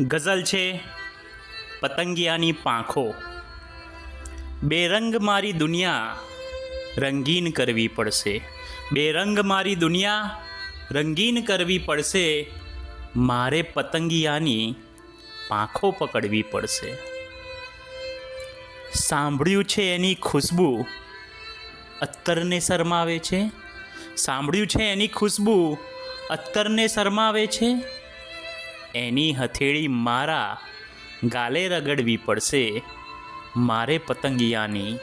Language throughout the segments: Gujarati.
ગઝલ છે પતંગિયાની પાંખો. બેરંગ મારી દુનિયા રંગીન કરવી પડશે. બેરંગ મારી દુનિયા રંગીન કરવી પડશે. મારે પતંગિયાની પાંખો પકડવી પડશે. સાંભળ્યું છે એની ખુશ્બુ અત્તરને શરમાવે છે? સાંભળ્યું છે એની ખુશ્બુ અત્તરને શરમાવે છે? એની હથેળી મારા ગાલે રગડવી પડશે. મારે પતંગિયાની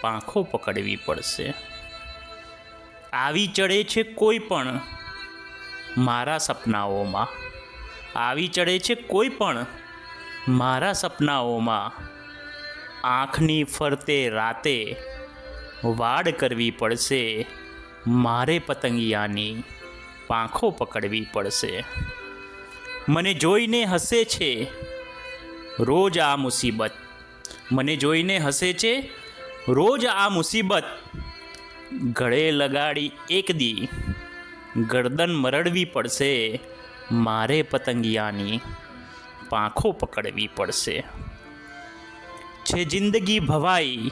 પાંખો પકડવી પડશે. આવી ચડે છે કોઈ પણ મારા સપનાઓમાં. આવી ચડે છે કોઈ પણ મારા સપનાઓમાં. આંખની ફરતે રાતે વાડ કરવી પડશે. મારે પતંગિયાની પાંખો પકડવી પડશે. મને જોઈને હસે છે રોજ આ મુસીબત. મને જોઈને હસે છે રોજ આ મુસીબત. ગળે લગાડી એક દી ગરદન મરડવી પડશે મારે પતંગિયાની પાંખો પકડવી પડશે. છે જિંદગી ભવાઈ,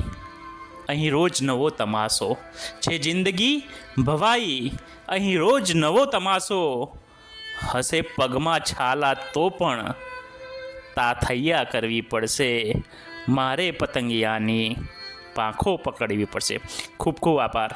અહીં રોજ નવો તમાશો. છે જિંદગી ભવાઈ, અહીં રોજ નવો તમાશો. હશે પગમાં છાલા તો પણ તાથૈયા કરવી પડશે. મારે પતંગિયાની પાંખો પકડવી પડશે. ખૂબ ખૂબ આભાર.